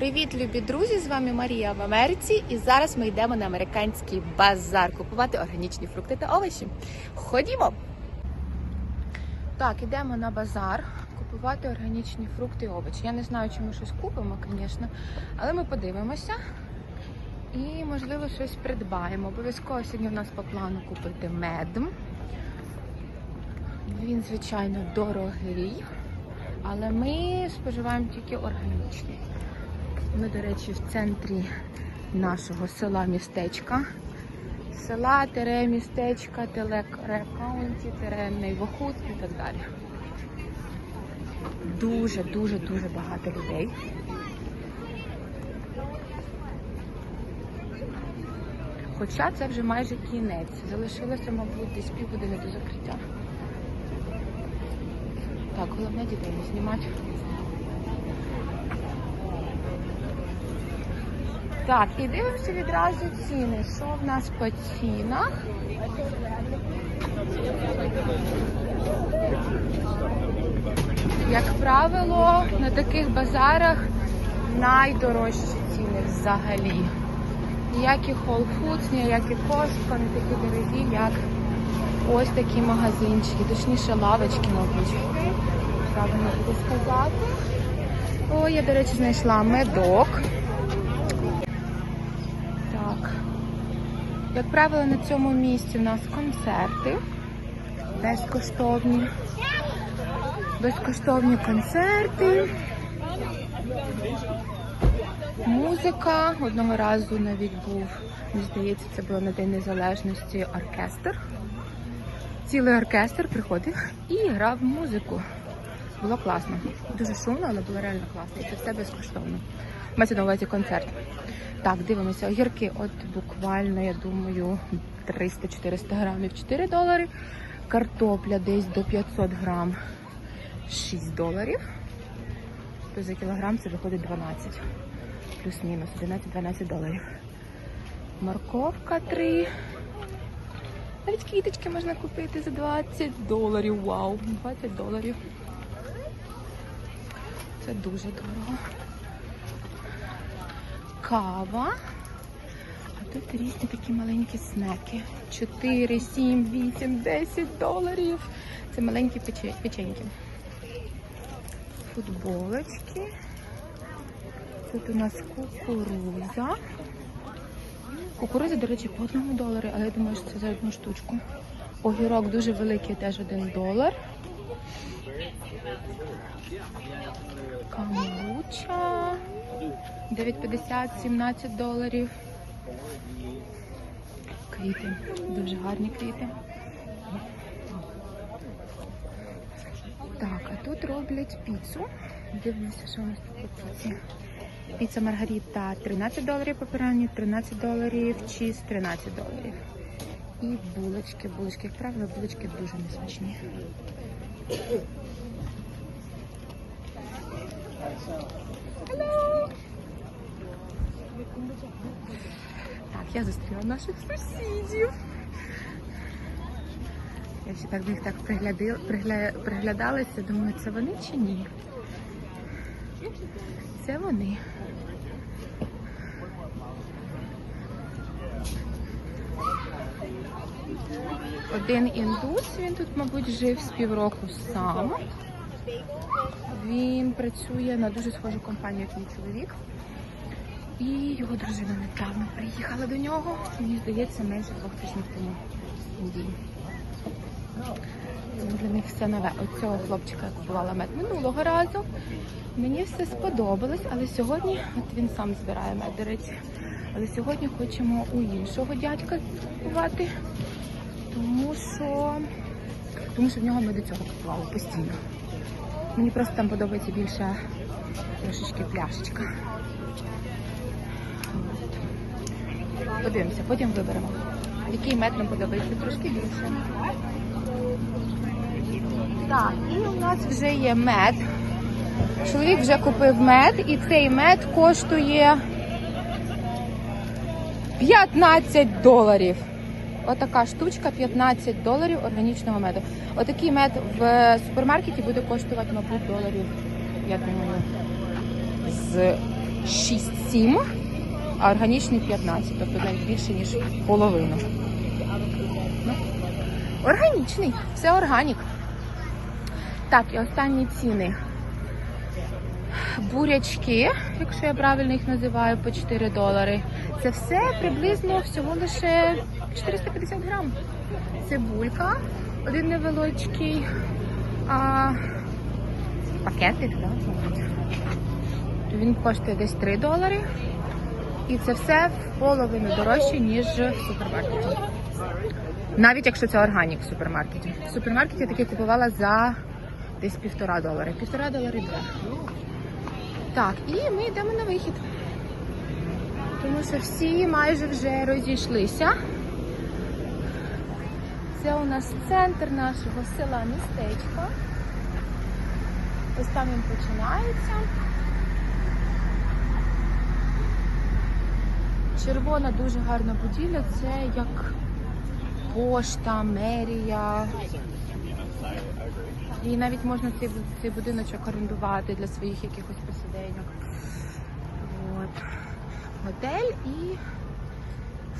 Привіт, любі друзі! З вами Марія в Америці, і зараз ми йдемо на американський базар купувати органічні фрукти та овочі. Ходімо! Так, йдемо на базар купувати органічні фрукти і овочі. Я не знаю, чи ми щось купимо, звісно, але ми подивимося і, можливо, щось придбаємо. Обов'язково сьогодні в нас по плану купити мед. Він, звичайно, дорогий, але ми споживаємо тільки органічний. Ми, до речі, в центрі нашого села містечка. Села, тере, містечка, телекре каунті, тере Нейвохуд і так далі. Дуже, дуже, дуже багато людей. Хоча це вже майже кінець. Залишилося, мабуть, десь півгодини до закриття. Так, головне дітей не знімати. Так, і дивимося відразу ціни. Що в нас по цінах? Як правило, на таких базарах найдорожчі ціни взагалі. Ніякі Whole Foods, ніякі Costco не такі дорогі, як ось такі магазинчики, точніше лавочки, мабуть. Правильно буде сказати. О, я, до речі, знайшла медок. Так. Як правило, на цьому місці у нас концерти безкоштовні. Безкоштовні концерти. Музика. Одного разу навіть був, мені здається, це було на День Незалежності оркестр. Цілий оркестр приходив і грав музику. Було класно. Дуже шумно, але було реально класно. І це все безкоштовно. Мається на увазі концерт. Так, дивимося. Огірки, от буквально, я думаю, 300-400 грамів 4 долари. Картопля десь до 500 грам 6 доларів. То за кілограм це виходить 12. Плюс-мінус 11-12 доларів. Морковка 3. Навіть квіточки можна купити за 20 доларів. Вау! 20 доларів. Це дуже дорого. Кава. А тут різні такі маленькі снеки. 4, 7, 8, 10 доларів. Це маленькі печеньки. Футболочки. Тут у нас кукуруза. Кукуруза, до речі, по одному долару, але я думаю, що це за одну штучку. Огірок дуже великий, теж один долар. Камбуча 9,50, 17 доларів. Квіти, дуже гарні квіти. Так, а тут роблять піцу. Дивимося, що у нас тут по піці. Піца Маргарита 13 доларів пепероні, 13 доларів, чіз 13 доларів. І булочки, булочки, як правило, булочки дуже несмачні. Hello! Так, я зустріла наших сусідів. Я ще так до них так пригля, приглядалася, думаю, це вони чи ні? Це вони. Один індус, він тут, мабуть, жив з півроку сам. Він працює на дуже схожу компанію, як мій чоловік. І його дружина недавно приїхала до нього. Мені здається, менше двох тижнів тому Індії. Тому для них все нове. От цього хлопчика я купувала мед минулого разу. Мені все сподобалось, але сьогодні, от він сам збирає мед, до речі. Але сьогодні хочемо у іншого дядька купувати, тому що, тому що в нього ми до цього купували постійно. Мені просто там подобається більше трошечки пляшечка. Подивимося, потім виберемо. Який мед нам подобається трошки більше. Так, і у нас вже є мед. Чоловік вже купив мед, і цей мед коштує 15 доларів. Отака штучка 15 доларів органічного меду. Отакий мед в супермаркеті буде коштувати, мабуть, доларів, я думаю, з 6-7, а органічний 15, тобто навіть більше, ніж половину. Ну, Органічний, все органік. Так, і останні ціни. Бурячки, якщо я правильно їх називаю, по 4 долари. Це все приблизно всього лише 450 грам. Цибулька, один невеличкий а, пакетик, так? Він коштує десь 3 долари. І це все в половину дорожче, ніж в супермаркеті. Навіть якщо це органік в супермаркеті. В супермаркеті таке купувала за десь півтора долари. Півтора долари два. Так, і ми йдемо на вихід. Тому що всі майже вже розійшлися. Це у нас центр нашого села містечка. Ось там він починається. Червона дуже гарна будівля, це як пошта, мерія. І навіть можна цей, цей будиночок орендувати для своїх якихось посиденьок. От. Готель і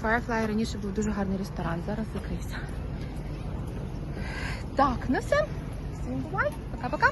Firefly раніше був дуже гарний ресторан, зараз закрився. Так, ну все. Бувай. Пока-пока.